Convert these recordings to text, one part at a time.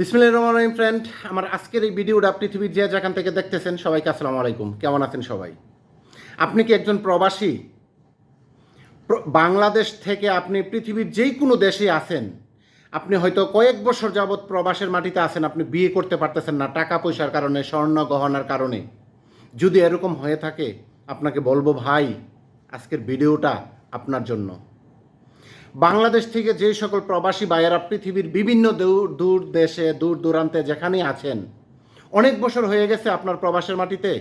বিসমিল্লাহির রহমানির রহিম ফ্রেন্ড আমার আজকের এই ভিডিওটা পৃথিবীর যে যেখান থেকে দেখতেছেন সবাইকে আসসালামু আলাইকুম। কেমন আছেন সবাই? আপনি কি একজন প্রবাসী? বাংলাদেশ থেকে আপনি পৃথিবীর যেই কোনো দেশে আছেন, আপনি হয়তো কয়েক বছর যাবৎ প্রবাসের মাটিতে আছেন, আপনি বিয়ে করতে পারতেছেন না, টাকা পয়সার কারণে, স্বর্ণ গহনার কারণে। যদি এরকম হয়ে থাকে, আপনাকে বলব ভাই, আজকের ভিডিওটা আপনার জন্য। বাংলাদেশ থেকে যে সকল প্রবাসী ভাইয়েরা পৃথিবীর বিভিন্ন দূর দূর দেশে, দূর দূরান্তে যেখানেই আছেন, অনেক বছর হয়ে গেছে আপনার প্রবাসের মাটিতে।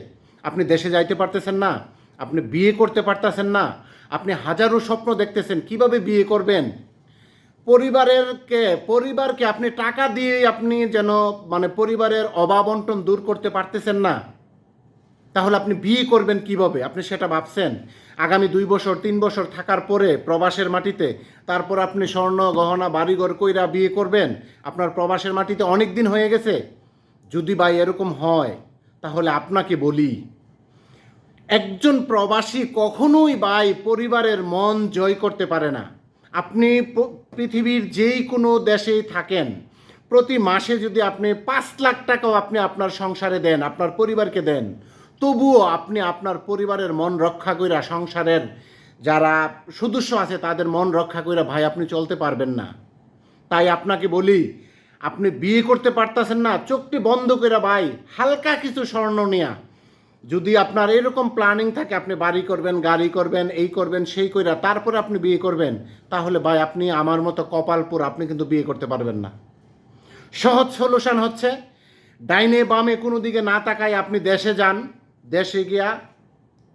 আপনি দেশে যাইতে পারতেছেন না, আপনি বিয়ে করতে পারতেছেন না, আপনি হাজারো স্বপ্ন দেখতেছেন, কীভাবে বিয়ে করবেন? পরিবারেরকে, পরিবারকে আপনি টাকা দিয়ে আপনি যেন মানে পরিবারের অভাব অনটন দূর করতে পারতেছেন না। তাহলে আপনি বিয়ে করবেন কীভাবে? আপনি সেটা ভাবছেন? আগামী দুই বছর, তিন বছর থাকার পরে প্রবাসের মাটিতে, তারপর আপনি স্বর্ণ, গহনা, বাড়িঘর কইরা বিয়ে করবেন? আপনার প্রবাসের মাটিতে অনেক দিন হয়ে গেছে। যদি ভাই এরকম হয়, তাহলে আপনাকে বলি, একজন প্রবাসী কখনোই ভাই পরিবারের মন জয় করতে পারে না। আপনি পৃথিবীর যেই কোনো দেশেই থাকেন, প্রতি মাসে যদি আপনি পাঁচ লাখ টাকাও আপনি আপনার সংসারে দেন, আপনার পরিবারকে দেন তবুও আপনি আপনার পরিবারের মন রক্ষা কইরা সংসারের যারা সদস্য আছে, তাদের মন রক্ষা কইরা, ভাই, আপনি চলতে পারবেন না। তাই আপনাকে বলি, আপনি বিয়ে করতে পারতেছেন না, চোখটি বন্ধ করে ভাই, হালকা কিছু স্বর্ণ নেয়া। যদি আপনার এরকম প্ল্যানিং থাকে, আপনি বাড়ি করবেন, গাড়ি করবেন, এই করবেন, সেই কইরা, তারপরে আপনি বিয়ে করবেন, তাহলে, ভাই, আপনি আমার মতো কপালপুর, আপনি কিন্তু বিয়ে করতে পারবেন না। সহজ সলিউশন হচ্ছে, ডাইনে বামে কোনো দিকে না তাকায় আপনি দেশে যান দেশে গিয়া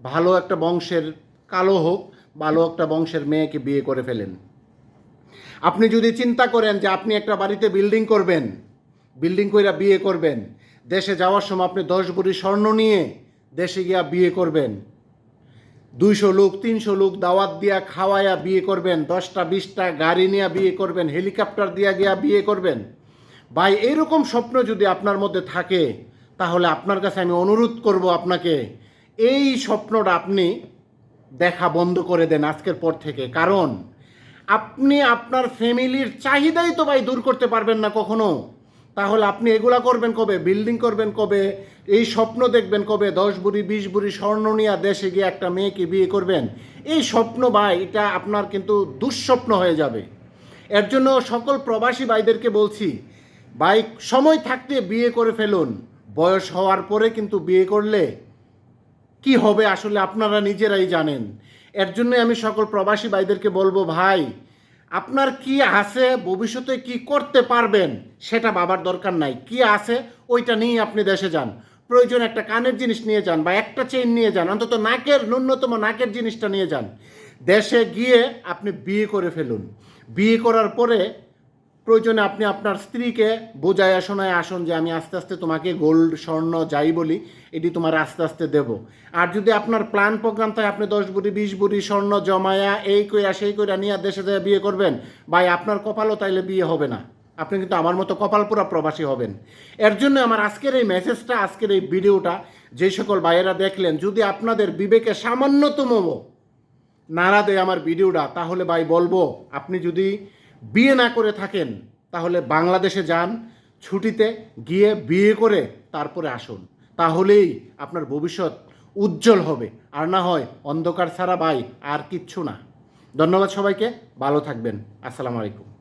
ভালো একটা বংশের কালো হোক, ভালো একটা বংশের মেয়েকে বিয়ে করে ফেলেন। আপনি যদি চিন্তা করেন যে আপনি একটা বাড়িতে বিল্ডিং করবেন বিল্ডিং কইরা বিয়ে করবেন, দেশে যাওয়ার সময় আপনি দশ বুড়ি স্বর্ণ নিয়ে দেশে গিয়া বিয়ে করবেন, দুইশো লোক, তিনশো লোক দাওয়াত দিয়া খাওয়াইয়া বিয়ে করবেন, দশটা, বিশটা গাড়ি নিয়ে বিয়ে করবেন হেলিকপ্টার দিয়া গিয়া বিয়ে করবেন, ভাই, এরকম স্বপ্ন যদি আপনার মধ্যে থাকে তাহলে আপনার কাছে আমি অনুরোধ করব আপনাকে, এই স্বপ্নটা আপনি দেখা বন্ধ করে দেন আজকের পর থেকে। কারণ, আপনি আপনার ফ্যামিলির চাহিদাই তো ভাই দূর করতে পারবেন না কখনো। তাহলে আপনি এগুলা করবেন কবে? বিল্ডিং করবেন কবে? এই স্বপ্ন দেখবেন কবে? দশ বুড়ি, বিশ বুড়ি স্বর্ণ নিয়ে দেশে গিয়ে একটা মেয়েকে বিয়ে করবেন। এই স্বপ্ন ভাই, এটা আপনার কিন্তু দুঃস্বপ্ন হয়ে যাবে। এর জন্য সকল প্রবাসী ভাইদেরকে বলছি, ভাই, সময় থাকতে বিয়ে করে ফেলুন। বয়স হওয়ার পরে কিন্তু বিয়ে করলে কি হবে আসলে আপনারা নিজেরাই জানেন। এর জন্যই আমি সকল প্রবাসী ভাইদেরকে বলব, ভাই, আপনার কি আছে? ভবিষ্যতে কি করতে পারবেন? সেটা বাবার দরকার নাই। কি আছে? ওইটা নিয়ে আপনি দেশে যান। প্রয়োজন একটা কানের জিনিস নিয়ে যান বা একটা চেইন নিয়ে যান। অন্তত নাকের, ন্যূনতম নাকের জিনিসটা নিয়ে যান। দেশে গিয়ে আপনি বিয়ে করে ফেলুন। বিয়ে করার পরে প্রয়োজনে আপনি আপনার স্ত্রীকে বোঝায় শোনায় আসুন যে আমি আস্তে আস্তে তোমাকে গোল্ড, স্বর্ণ যাই বলি, এটি তোমার আস্তে আস্তে দেব। আর যদি আপনার প্ল্যান প্রোগ্রাম থাকে, আপনি দশ বুড়ি বিশ বুড়ি স্বর্ণ জমায়া এই কইরা সেই কইরা নিয়ে দেশে যায় বিয়ে করবেন, ভাই আপনার কপালও তাইলে বিয়ে হবে না। আপনি কিন্তু আমার মতো কপালপুরা প্রবাসী হবেন। এর জন্য আমার আজকের এই মেসেজটা আজকের এই ভিডিওটা যে সকল ভাইয়েরা দেখলেন, যদি আপনাদের বিবেকে সামান্যতম নাড়া দেয় আমার ভিডিওটা তাহলে ভাই বলব, আপনি যদি বিয়ে না করে থাকেন, তাহলে বাংলাদেশে যান, ছুটিতে গিয়ে বিয়ে করে তারপরে আসুন। তাহলেই আপনার ভবিষ্যৎ উজ্জ্বল হবে। আর না হয় অন্ধকার ছাড়া ভাই, আর কিচ্ছু না। ধন্যবাদ সবাইকে, ভালো থাকবেন। আসসালামু আলাইকুম।